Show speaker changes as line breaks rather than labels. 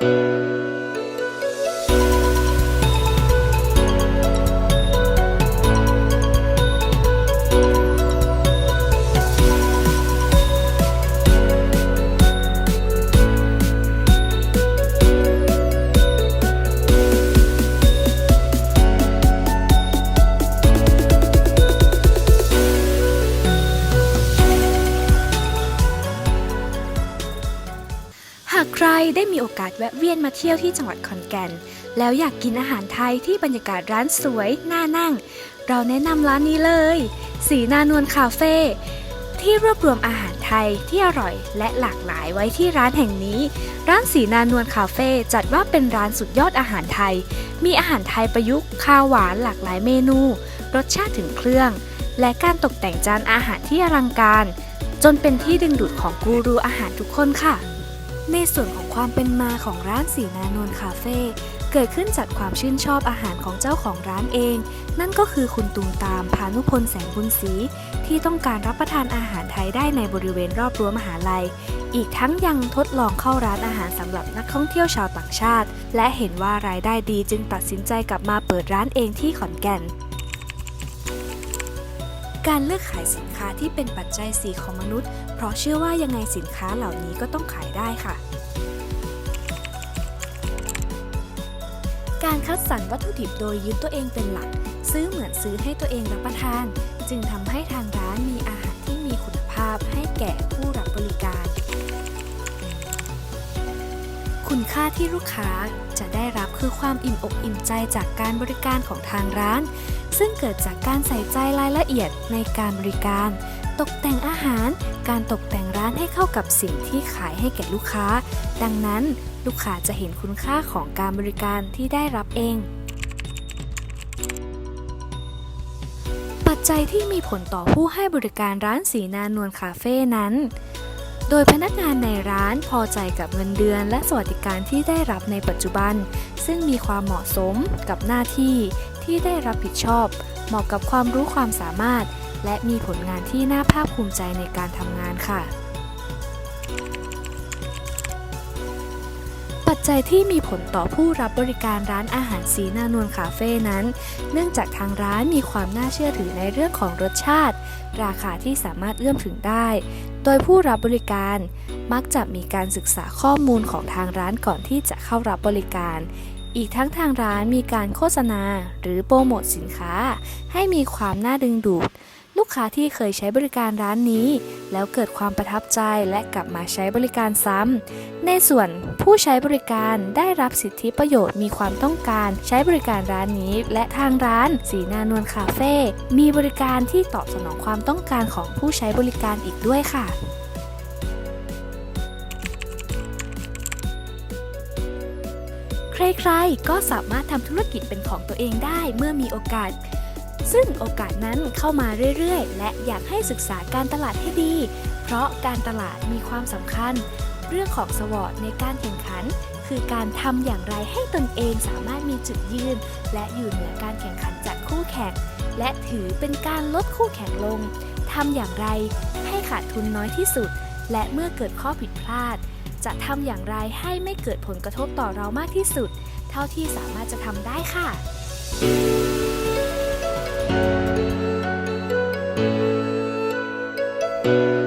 thank you ใครได้มีโอกาสแวะเวียนมาเที่ยวที่จังหวัดขอนแก่น แล้วอยากกินอาหารไทยที่บรรยากาศร้านสวย น่านั่ง เราแนะนำร้านนี้เลย สีนานวลคาเฟ่ที่รวบรวมอาหารไทยที่อร่อยและหลากหลายไว้ที่ร้านแห่งนี้ ร้านสีนานวลคาเฟ่จัดว่าเป็นร้านสุดยอดอาหารไทย มีอาหารไทยประยุกต์ข้าวหวานหลากหลายเมนู รสชาติถึงเครื่อง และการตกแต่งจานอาหารที่อลังการ จนเป็นที่ดึงดูดของกูรูอาหารทุกคนค่ะ ในส่วนของความเป็นมาของร้านสีนานวลคาเฟ่เกิดขึ้นจากความชื่นชอบอาหารของเจ้าของร้านเอง นั่นก็คือคุณตูมตามพานุพลแสงบุญศรีที่ต้องการรับประทานอาหารไทยได้ในบริเวณรอบรั้วมหาลัย อีกทั้งยังทดลองเข้าร้านอาหารสำหรับนักท่องเที่ยวชาวต่างชาติ และเห็นว่ารายได้ดีจึงตัดสินใจกลับมาเปิดร้านเองที่ขอนแก่น การเลือกขายสินค้าที่เป็นปัจจัยสีของมนุษย์ เพราะเชื่อว่ายังไงสินค้าเหล่านี้ก็ต้องขายได้ค่ะ การคัดสรรวัตถุดิบโดยยึดตัวเองเป็นหลัก ซื้อเหมือนซื้อให้ตัวเองรับประทาน จึงทำให้ทางร้านมีอาหารที่มีคุณภาพให้แก่ผู้รับบริการ ค่าที่ลูกค้าจะได้รับคือความอิ่มอกอิ่มใจจากการบริการของทางร้าน ซึ่งเกิดจากการใส่ใจรายละเอียดในการบริการ ตกแต่งอาหาร การตกแต่งร้านให้เข้ากับสิ่งที่ขายให้แก่ลูกค้า ดังนั้นลูกค้าจะเห็นคุณค่าของการบริการที่ได้รับเอง ปัจจัยที่มีผลต่อผู้ให้บริการร้านสีนานวลคาเฟ่นั้น โดยพนักงานในร้านพอใจกับเงินเดือนและสวัสดิการที่ได้รับในปัจจุบัน ซึ่งมีความเหมาะสมกับหน้าที่ที่ได้รับผิดชอบ เหมาะกับความรู้ความสามารถ และมีผลงานที่น่าภาคภูมิใจในการทำงานค่ะ ปัจจัยที่มีผลต่อผู้รับบริการร้านอาหารสีนานวลคาเฟ่นั้น เนื่องจากทางร้านมีความน่าเชื่อถือในเรื่องของรสชาติ ราคาที่สามารถเอื้อมถึงได้ โดยผู้รับบริการมักจะมีการศึกษาข้อมูลของทางร้านก่อนที่จะเข้ารับบริการ อีกทั้งทางร้านมีการโฆษณา หรือโปรโมทสินค้า ให้มีความน่าดึงดูด ลูกค้าที่เคยใช้บริการร้านนี้ แล้วเกิดความประทับใจและกลับมาใช้บริการซ้ำ ในส่วนผู้ใช้บริการได้รับสิทธิประโยชน์มีความต้องการ ใช้บริการร้านนี้ และทางร้านสีนานวลคาเฟ่มีบริการที่ตอบสนองความต้องการของผู้ใช้บริการอีกด้วยค่ะใครๆ ก็สามารถทำธุรกิจเป็นของตัวเองได้เมื่อมีโอกาส ซึ่งโอกาสนั้นเข้ามาเรื่อยๆ และอยากให้ศึกษาการตลาดให้ดี เพราะการตลาดมีความสำคัญ เรื่องของสวอตในการแข่งขัน คือการทำอย่างไรให้ตนเองสามารถมีจุดยืน และอยู่เหนือการแข่งขันจากคู่แข่ง และถือเป็นการลดคู่แข่งลงทำอย่างไรให้ขาดทุนน้อยที่สุด และเมื่อเกิดข้อผิดพลาด จะทำอย่างไรให้ไม่เกิดผลกระทบต่อเรามากที่สุด เท่าที่สามารถจะทำได้ค่ะ Thank you.